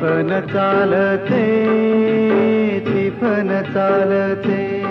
तिफन चालते टिफन चालते.